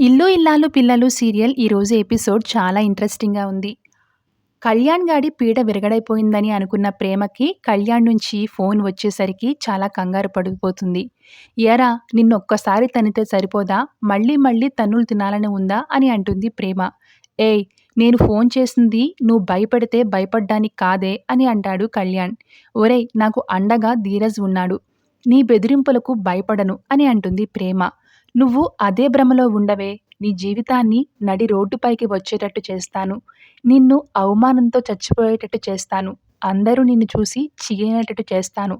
ఇల్లు ఇల్లాలు పిల్లలు సీరియల్ ఈరోజు ఎపిసోడ్ చాలా ఇంట్రెస్టింగ్గా ఉంది. కళ్యాణ్ గాడి పీడ విరగడైపోయిందని అనుకున్న ప్రేమకి కళ్యాణ్ నుంచి ఫోన్ వచ్చేసరికి చాలా కంగారు పడిపోతుంది. ఎరా నిన్నొక్కసారి తనితే సరిపోదా? మళ్ళీ మళ్ళీ తన్నులు తినాలని ఉందా? అని అంటుంది ప్రేమ. ఏయ్ నేను ఫోన్ చేసింది నువ్వు భయపడితే భయపడ్డానికి కాదే? అని అంటాడు కళ్యాణ్. ఒరేయ్ నాకు అండగా ధీరజ్ ఉన్నాడు. నీ బెదిరింపులకు భయపడను అని అంటుంది ప్రేమ. నువ్వు అదే భ్రమలో ఉండవే. నీ జీవితాన్ని నడి రోడ్డుపైకి వచ్చేటట్టు చేస్తాను. నిన్ను అవమానంతో చచ్చిపోయేటట్టు చేస్తాను. అందరూ నిన్ను చూసి చీయనేటట్టు చేస్తాను.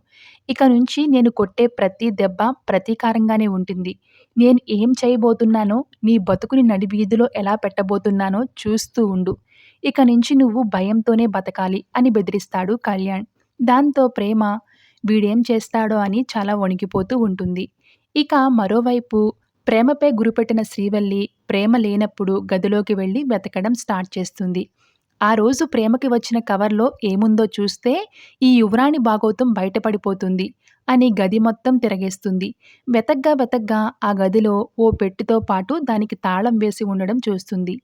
ఇక నుంచి నేను కొట్టే ప్రతి దెబ్బ ప్రతీకారంగానే ఉంటుంది. నేను ఏం చేయబోతున్నానో నీ బతుకుని నడి వీధిలో ఎలా పెట్టబోతున్నానో చూస్తూ ఉండు. ఇక నుంచి నువ్వు భయంతోనే బతకాలి అని బెదిరిస్తాడు కళ్యాణ్. దాంతో ప్రేమ వీడేం చేస్తాడో అని చాలా వణికిపోతూ ఉంటుంది. ఇక మరోవైపు ప్రేమపై గురిపెట్టిన శ్రీవల్లి ప్రేమ లేనప్పుడు గదిలోకి వెళ్ళి వెతకడం స్టార్ట్ చేస్తుంది. ఆ రోజు ప్రేమకి వచ్చిన కవర్లో ఏముందో చూస్తే ఈ యువరాణి భాగోతం బయటపడిపోతుంది అని గది మొత్తం తిరగేస్తుంది. వెతగ్గా వెతగ్గా ఆ గదిలో ఓ పెట్టితో పాటు దానికి తాళం వేసి ఉండడం చూస్తుంది.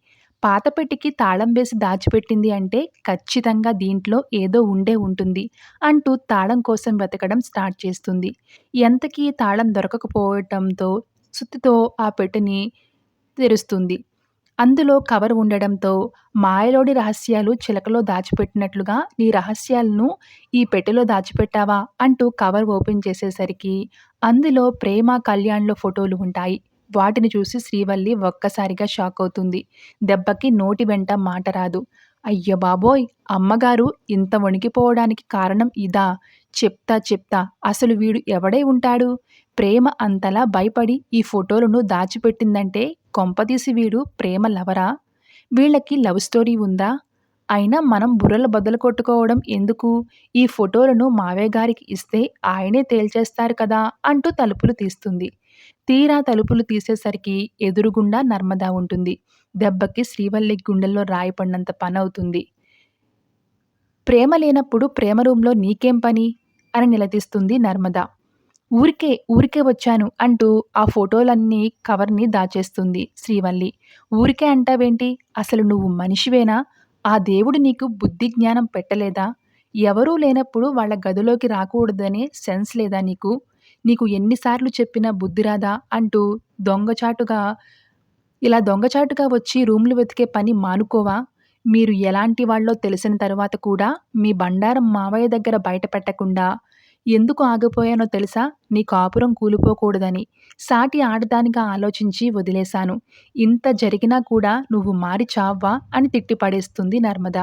పాత పెట్టికి తాళం వేసి దాచిపెట్టింది అంటే ఖచ్చితంగా దీంట్లో ఏదో ఉండే ఉంటుంది అంటూ తాళం కోసం వెతకడం స్టార్ట్ చేస్తుంది. ఎంతకీ తాళం దొరకకపోవటంతో సుత్తితో ఆ పెట్టెని తెరుస్తుంది. అందులో కవర్ ఉండడంతో మాయలోడి రహస్యాలు చిలకలో దాచిపెట్టినట్లుగా నీ రహస్యాలను ఈ పెట్టెలో దాచిపెట్టావా? అంటూ కవర్ ఓపెన్ చేసేసరికి అందులో ప్రేమ కళ్యాణ్లో ఫోటోలు ఉంటాయి. వాటిని చూసి శ్రీవల్లి ఒక్కసారిగా షాక్ అవుతుంది. దెబ్బకి నోటి వెంట మాట రాదు. అయ్య బాబోయ్! అమ్మగారు ఇంత వణికిపోవడానికి కారణం ఇదా? చెప్తా చెప్తా. అసలు వీడు ఎవడై ఉంటాడు? ప్రేమ అంతలా భయపడి ఈ ఫోటోలను దాచిపెట్టిందంటే కొంపదీసి వీడు ప్రేమ లవరా? వీళ్ళకి లవ్ స్టోరీ ఉందా? అయినా మనం బుర్రలు బదులు కొట్టుకోవడం ఎందుకు? ఈ ఫోటోలను మావే గారికి ఇస్తే ఆయనే తేల్చేస్తారు కదా అంటూ తలుపులు తీస్తుంది. తీరా తలుపులు తీసేసరికి ఎదురుగుండా నర్మదా ఉంటుంది. దెబ్బకి శ్రీవల్లి గుండెల్లో రాయపడినంత పని అవుతుంది ప్రేమ లేనప్పుడు ప్రేమ రూంలో నీకేం పని? అని నిలదీస్తుంది నర్మదా. ఊరికే ఊరికే వచ్చాను అంటూ ఆ ఫోటోలన్నీ కవర్ని దాచేస్తుంది శ్రీవల్లి. ఊరికే అంటావేంటి? అసలు నువ్వు మనిషివేనా? ఆ దేవుడు నీకు బుద్ధి జ్ఞానం పెట్టలేదా? ఎవరూ లేనప్పుడు వాళ్ళ గదిలోకి రాకూడదనే సెన్స్ లేదా నీకు? నీకు ఎన్నిసార్లు చెప్పినా బుద్ధి రాదా? అంటూ దొంగచాటుగా ఇలా దొంగచాటుగా వచ్చి రూమ్లు వెతికే పని మానుకోవా? మీరు ఎలాంటి వాళ్ళో తెలిసిన తర్వాత కూడా మీ బండారం మావయ్య దగ్గర బయట పెట్టకుండా ఎందుకు ఆగిపోయానో తెలుసా? నీ కాపురం కూలిపోకూడదని. సాటి ఆడదానిగా ఆలోచించి వదిలేశాను. ఇంత జరిగినా కూడా నువ్వు మారి చావ్వా అని తిట్టిపడేస్తుంది నర్మద.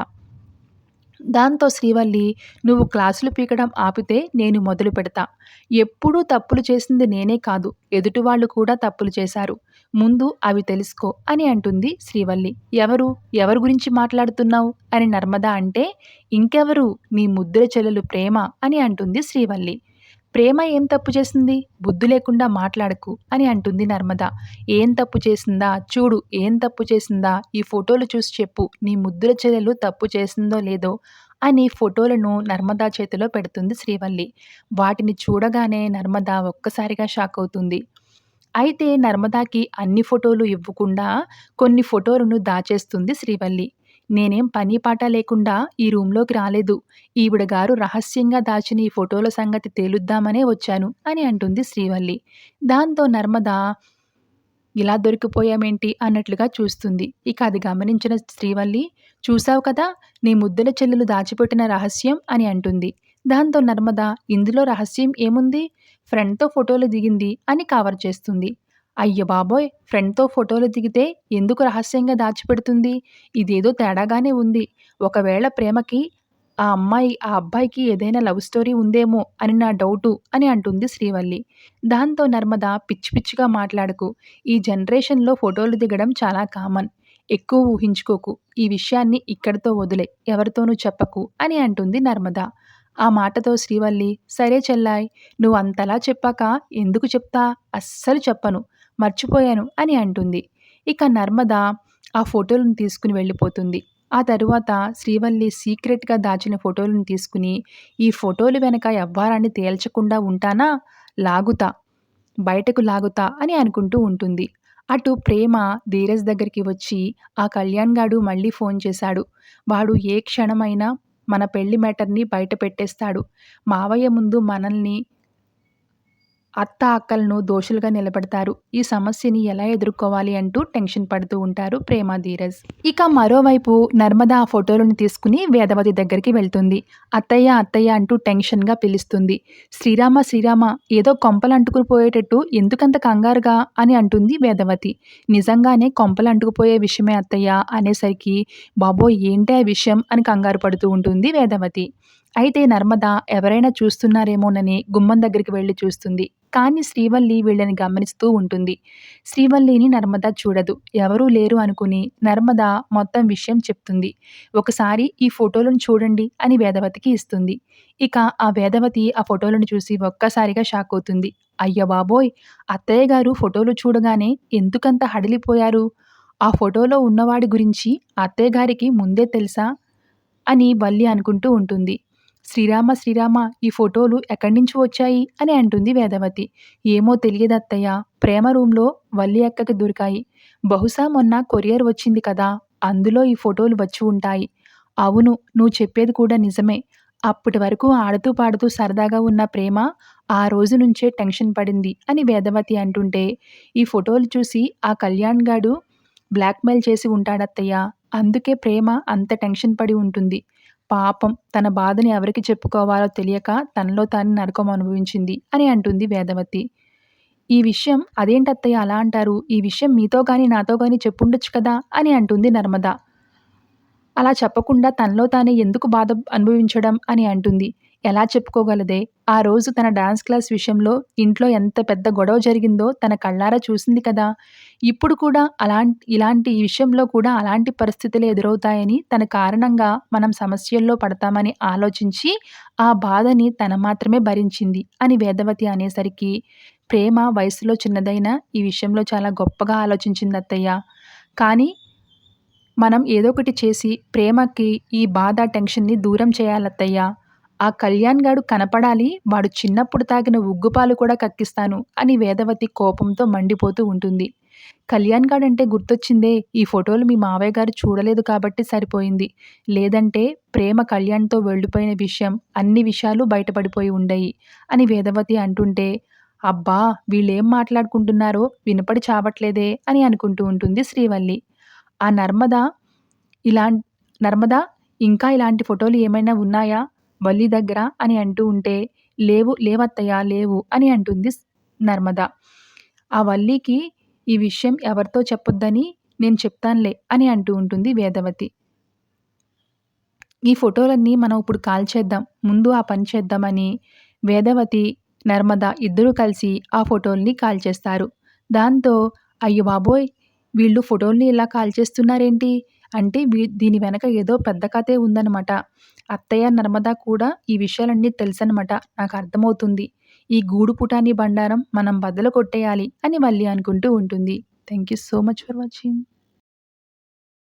దాంతో శ్రీవల్లి నువ్వు క్లాసులు పీకడం ఆపితే నేను మొదలు పెడతా. ఎప్పుడూ తప్పులు చేసింది నేనే కాదు ఎదుటివాళ్ళు కూడా తప్పులు చేశారు. ముందు అవి తెలుసుకో అని అంటుంది శ్రీవల్లి. ఎవరు? ఎవరి గురించి మాట్లాడుతున్నావు? అని నర్మద అంటే ఇంకెవరు? నీ ముద్ర చెల్లెలు ప్రేమ అని అంటుంది శ్రీవల్లి. ప్రేమ ఏం తప్పు చేసింది? బుద్ధి లేకుండా మాట్లాడకు అని అంటుంది నర్మద. ఏం తప్పు చేసిందా? చూడు ఏం తప్పు చేసిందా? ఈ ఫోటోలు చూసి చెప్పు. నీ ముద్దుల చెల్లెలు తప్పు చేసిందో లేదో అని ఫోటోలను నర్మదా చేతిలో పెడుతుంది శ్రీవల్లి. వాటిని చూడగానే నర్మద ఒక్కసారిగా షాక్ అవుతుంది. అయితే నర్మదాకి అన్ని ఫోటోలు ఇవ్వకుండా కొన్ని ఫోటోలను దాచేస్తుంది శ్రీవల్లి. నేనేం పని పాట లేకుండా ఈ రూంలోకి రాలేదు. ఈవిడ గారు రహస్యంగా దాచిన ఈ ఫోటోల సంగతి తేలుద్దామనే వచ్చాను అని అంటుంది శ్రీవల్లి. దాంతో నర్మద ఇలా దొరికిపోయామేంటి? అన్నట్లుగా చూస్తుంది. ఇక అది గమనించిన శ్రీవల్లి చూసావు కదా నీ ముద్దుల చెల్లెలు దాచిపెట్టిన రహస్యం అని అంటుంది. దాంతో నర్మద ఇందులో రహస్యం ఏముంది? ఫ్రెండ్తో ఫోటోలు దిగింది అని కవర్ చేస్తుంది. అయ్యో బాబోయ్ ఫ్రెండ్తో ఫోటోలు దిగితే ఎందుకు రహస్యంగా దాచిపెడుతుంది? ఇదేదో తేడాగానే ఉంది. ఒకవేళ ప్రేమకి ఆ అమ్మాయి ఆ అబ్బాయికి ఏదైనా లవ్ స్టోరీ ఉందేమో అని నా డౌటు అని అంటుంది శ్రీవల్లి. దాంతో నర్మద పిచ్చి పిచ్చిగా మాట్లాడకు. ఈ జనరేషన్లో ఫోటోలు దిగడం చాలా కామన్. ఎక్కువ ఊహించుకోకు. ఈ విషయాన్ని ఇక్కడితో వదిలే. ఎవరితోనూ చెప్పకు అని అంటుంది నర్మద. ఆ మాటతో శ్రీవల్లి సరే చెల్లాయ్ నువ్వు అంతలా చెప్పాక ఎందుకు చెప్తా? అస్సలు చెప్పను. మర్చిపోయాను అని అంటుంది. ఇక నర్మద ఆ ఫోటోలను తీసుకుని వెళ్ళిపోతుంది. ఆ తరువాత శ్రీవల్లి సీక్రెట్గా దాచిన ఫోటోలను తీసుకుని ఈ ఫోటోలు వెనక ఎవ్వరాన్ని తేల్చకుండా ఉంటానా? లాగుతా. బయటకు లాగుతా అని అనుకుంటూ ఉంటుంది. అటు ప్రేమ ధీరజ్ దగ్గరికి వచ్చి ఆ కళ్యాణ్ గాడు మళ్ళీ ఫోన్ చేశాడు. వాడు ఏ క్షణమైనా మన పెళ్ళి మ్యాటర్ని బయట పెట్టేస్తాడు. మావయ్య ముందు మనల్ని అత్త అక్కలను దోషులుగా నిలబెడతారు. ఈ సమస్యని ఎలా ఎదుర్కోవాలి అంటూ టెన్షన్ పడుతూ ఉంటారు ప్రేమ ధీరజ్. ఇక మరోవైపు నర్మద ఆ ఫోటోలను తీసుకుని వేదవతి దగ్గరికి వెళ్తుంది. అత్తయ్య అత్తయ్య అంటూ టెన్షన్గా పిలుస్తుంది. శ్రీరామ శ్రీరామ ఏదో కొంపలు అంటుకుని పోయేటట్టు ఎందుకంత కంగారుగా అని అంటుంది వేదవతి. నిజంగానే కొంపలు అంటుకుపోయే విషయమే అత్తయ్య అనేసరికి బాబో ఏంటి ఆ విషయం? అని కంగారు పడుతూ ఉంటుంది వేదవతి. అయితే నర్మద ఎవరైనా చూస్తున్నారేమోనని గుమ్మం దగ్గరికి వెళ్ళి చూస్తుంది. కానీ శ్రీవల్లి వీళ్ళని గమనిస్తూ ఉంటుంది. శ్రీవల్లిని నర్మద చూడదు. ఎవరూ లేరు అనుకుని నర్మద మొత్తం విషయం చెప్తుంది. ఒకసారి ఈ ఫోటోలను చూడండి అని వేదవతికి ఇస్తుంది. ఇక ఆ వేదవతి ఆ ఫోటోలను చూసి ఒక్కసారిగా షాక్ అవుతుంది. అయ్య బాబోయ్! అత్తయ్య గారు ఫోటోలు చూడగానే ఎందుకంత హడిలిపోయారు? ఆ ఫోటోలో ఉన్నవాడి గురించి అత్తయ్య గారికి ముందే తెలుసా? అని వల్లి అనుకుంటూ ఉంటుంది. శ్రీరామ శ్రీరామ ఈ ఫోటోలు ఎక్కడి నుంచి వచ్చాయి? అని అంటుంది వేదవతి. ఏమో తెలియదత్తయ్య ప్రేమ రూమ్లో వల్లి అక్కకి దొరికాయి. బహుశా మొన్న కొరియర్ వచ్చింది కదా. అందులో ఈ ఫోటోలు వచ్చి ఉంటాయి. అవును నువ్వు చెప్పేది కూడా నిజమే. అప్పటి వరకు ఆడుతూ పాడుతూ సరదాగా ఉన్న ప్రేమ ఆ రోజు నుంచే టెన్షన్ పడింది అని వేదవతి అంటుంటే ఈ ఫోటోలు చూసి ఆ కళ్యాణ్ గాడు బ్లాక్మెయిల్ చేసి ఉంటాడత్తయ్య. అందుకే ప్రేమ అంత టెన్షన్ పడి ఉంటుంది. పాపం తన బాధని ఎవరికి చెప్పుకోవాలో తెలియక తనలో తాను నరకం అనుభవించింది అని అంటుంది వేదవతి. ఈ విషయం అదేంటత్తయ్య అలా అంటారు? ఈ విషయం మీతో కానీ నాతో కానీ చెప్పుండొచ్చు కదా అని అంటుంది నర్మద. అలా చెప్పకుండా తనలో తానే ఎందుకు బాధ అనుభవించడం అని అంటుంది. ఎలా చెప్పుకోగలదే? ఆ రోజు తన డాన్స్ క్లాస్ విషయంలో ఇంట్లో ఎంత పెద్ద గొడవ జరిగిందో తన కళ్ళారా చూసింది కదా. ఇప్పుడు కూడా అలాంటి ఇలాంటి విషయంలో కూడా అలాంటి పరిస్థితులు ఎదురవుతాయని తన కారణంగా మనం సమస్యల్లో పడతామని ఆలోచించి ఆ బాధని తన మాత్రమే భరించింది అని వేదవతి అనేసరికి ప్రేమ వయసులో చిన్నదైన ఈ విషయంలో చాలా గొప్పగా ఆలోచించింది అత్తయ్య. కానీ మనం ఏదో ఒకటి చేసి ప్రేమకి ఈ బాధ టెన్షన్ని దూరం చేయాలత్తయ్యా ఆ కళ్యాణ్ గాడు కనపడాలి వాడు చిన్నప్పుడు తాగిన ఉగ్గుపాలు కూడా కక్కిస్తాను అని వేదవతి కోపంతో మండిపోతూ ఉంటుంది. కళ్యాణ్ గాడు అంటే గుర్తొచ్చిందే ఈ ఫోటోలు మీ మావయ్య గారు చూడలేదు కాబట్టి సరిపోయింది. లేదంటే ప్రేమ కళ్యాణ్తో వెళ్ళిపోయిన విషయం అన్ని విషయాలు బయటపడిపోయి ఉండయి అని వేదవతి అంటుంటే అబ్బా వీళ్ళేం మాట్లాడుకుంటున్నారో వినపడి చావట్లేదే అని అనుకుంటూ ఉంటుంది శ్రీవల్లి. ఆ నర్మద ఇలా నర్మద ఇంకా ఇలాంటి ఫోటోలు ఏమైనా ఉన్నాయా? వల్లి దగ్గర అని అంటూ ఉంటే లేవు లేవత్తయ్యా లేవు అని అంటుంది నర్మద. ఆ వల్లికి ఈ విషయం ఎవరితో చెప్పొద్దని నేను చెప్తానులే అని అంటూ ఉంటుంది వేదవతి. ఈ ఫోటోలన్నీ మనం ఇప్పుడు కాల్ చేద్దాం ముందు ఆ పని చేద్దామని వేదవతి నర్మద ఇద్దరూ కలిసి ఆ ఫోటోల్ని కాల్ చేస్తారు దాంతో అయ్యో బాబోయ్ వీళ్ళు ఫోటోల్ని ఇలా కాల్ చేస్తున్నారేంటి అంటే వీ దీని వెనక ఏదో పెద్ద కథే ఉందనమాట అత్తయ్య నర్మద కూడా ఈ విషయాలన్నీ తెలుసనమాట నాకు అర్థమవుతుంది. ఈ గూడు పుటాని బండారం మనం బద్దలు కొట్టేయాలి అని మళ్ళీ అనుకుంటూ ఉంటుంది. Thank you so much for watching